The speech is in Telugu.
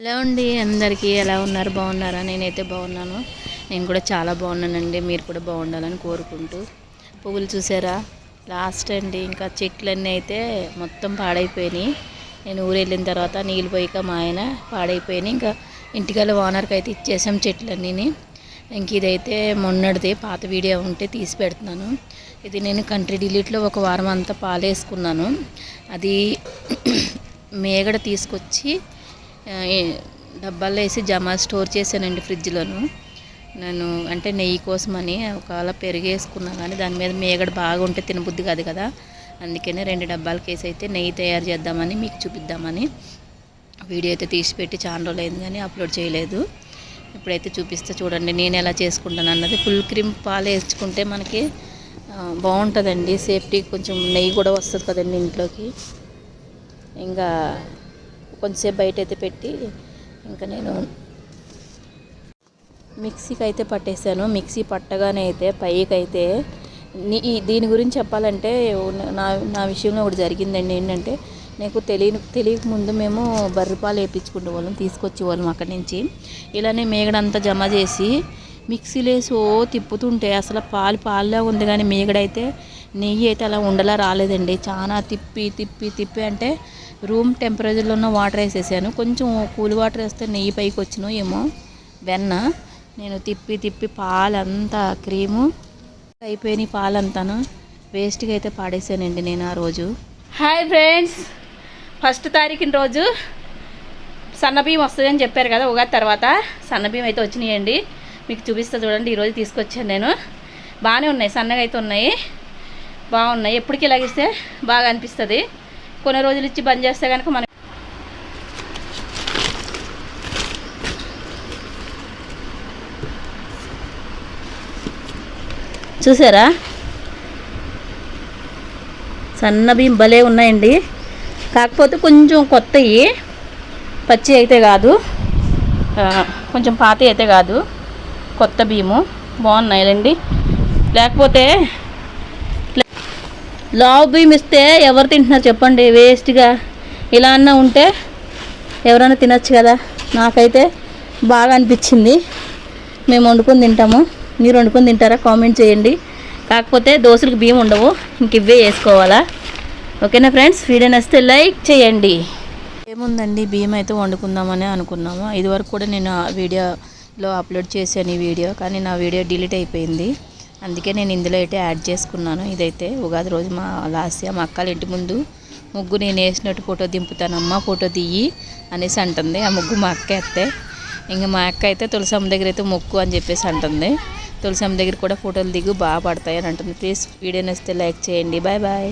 హలో అండి అందరికీ ఎలా ఉన్నారు? బాగున్నారా? నేనైతే బాగున్నాను. నేను కూడా చాలా బాగున్నానండి. మీరు కూడా బాగుండాలని కోరుకుంటూ. పువ్వులు చూసారా? లాస్ట్ అండి ఇంకా చెట్లన్నీ అయితే మొత్తం పాడైపోయినాయి. నేను ఊరు వెళ్ళిన తర్వాత నీళ్ళు పోయాక మా ఆయన పాడైపోయినాయి. ఇంకా ఇంటికల్లా ఓనర్కి అయితే ఇచ్చేసాం చెట్లన్నీ ఇంక ఇదైతే మొన్నటిది పాత వీడియో ఉంటే తీసి పెడుతున్నాను. ఇది నేను కంట్రీ డిలీట్లో ఒక వారం అంతా పాలేసుకున్నాను. అది మేగడ తీసుకొచ్చి డబ్బాల్లో వేసి జమ స్టోర్ చేశానండి ఫ్రిడ్జ్లోను. నేను అంటే నెయ్యి కోసమని ఒకవేళ పెరుగు వేసుకున్నాను కానీ దాని మీద మేగడ బాగా ఉంటే తినబుద్ధి కాదు కదా. అందుకనే రెండు డబ్బాల కేసు అయితే నెయ్యి తయారు చేద్దామని మీకు చూపిద్దామని వీడియో అయితే తీసి పెట్టి చాలా రోజులు అయింది కానీ అప్లోడ్ చేయలేదు. ఇప్పుడైతే చూపిస్తే చూడండి నేను ఎలా చేసుకుంటాను అన్నది. ఫుల్ క్రీమ్ పాలు వేసుకుంటే మనకి బాగుంటుందండి. సేఫ్టీ కొంచెం నెయ్యి కూడా వస్తుంది కదండి ఇంట్లోకి. ఇంకా కొంచెంసేపు బయట అయితే పెట్టి ఇంకా నేను మిక్సీకి అయితే పట్టేశాను. మిక్సీ పట్టగానే అయితే పైకి అయితే నీ ఈ- దీని గురించి చెప్పాలంటే నా నా విషయంలో ఒకటి జరిగిందండి. ఏంటంటే నాకు తెలియని తెలియక ముందు మేము బర్రెపాలు వేయించుకునే వాళ్ళం తీసుకొచ్చే వాళ్ళం అక్కడి నుంచి. ఇలానే మేగడంతా జమ చేసి మిక్సీలో వేసి ఓ తిప్పుతుంటే అసలు పాలు పాలులా ఉంది కానీ మేగడైతే నెయ్యి అయితే అలా ఉండలా రాలేదండి. చాలా తిప్పి తిప్పి తిప్పి అంటే రూమ్ టెంపరేచర్లో ఉన్న వాటర్ వేసేసాను. కొంచెం కూల్ వాటర్ వేస్తే నెయ్యి పైకి వచ్చిన ఏమో వెన్న. నేను తిప్పి తిప్పి పాలంతా క్రీము అయిపోయినాయి పాలంతాను. వేస్ట్గా అయితే పాడేసానండి నేను ఆ రోజు. హాయ్ ఫ్రెండ్స్ ఫస్ట్ తారీఖున రోజు సన్నబియ్యం వస్తుందని చెప్పారు కదా ఉగాది తర్వాత సన్నబియ్యం అయితే వచ్చినాయండి. మీకు చూపిస్తా చూడండి ఈరోజు తీసుకొచ్చాను నేను. బాగానే ఉన్నాయి సన్నగా అయితే ఉన్నాయి. బాగున్నాయి. ఎప్పటికీ ఇలాగిస్తే బాగా అనిపిస్తుంది. కొన్ని రోజులు ఇచ్చి బంద్ చేస్తే కనుక మన చూసారా? సన్న బియ్యం భలే ఉన్నాయండి. కాకపోతే కొంచెం కొత్తవి పచ్చి అయితే కాదు. కొంచెం పాత అయితే కాదు. కొత్త బియ్యము బాగున్నాయండి లేకపోతే లావు బియ్యం ఇస్తే ఎవరు తింటున్నారు చెప్పండి వేస్ట్గా ఇలా అన్నా ఉంటే ఎవరైనా తినచ్చు కదా. నాకైతే బాగా అనిపించింది. మేము వండుకొని తింటాము. మీరు వండుకొని తింటారా? కామెంట్ చేయండి. కాకపోతే దోశలకు బియ్యం ఉండవు. ఇంక ఇవే వేసుకోవాలా. ఓకేనా ఫ్రెండ్స్? వీడియో నచ్చితే లైక్ చేయండి. ఏముందండి? బియ్యం అయితే వండుకుందామని అనుకున్నాము. ఇదివరకు కూడా నేను ఆ వీడియోలో అప్లోడ్ చేశాను ఈ వీడియో కానీ నా వీడియో డిలీట్ అయిపోయింది. అందుకే నేను ఇందులో అయితే యాడ్ చేసుకున్నాను. ఇదైతే ఉగాది రోజు మా లాస్య మా అక్కల ఇంటి ముందు ముగ్గు నేను వేసినట్టు ఫోటో దింపుతానమ్మా ఫోటో దియ్యి అనేసి అంటుంది. ఆ ముగ్గు మా అక్క ఎత్తే ఇంకా మా అక్క అయితే తులసమ్మ దగ్గర అయితే మొక్కు అని చెప్పేసి అంటుంది. తులసమ్మ దగ్గర కూడా ఫోటోలు దిగు బాగా పడతాయి అని అంటుంది. ప్లీజ్ వీడియో నచ్చితే లైక్ చేయండి. Bye bye.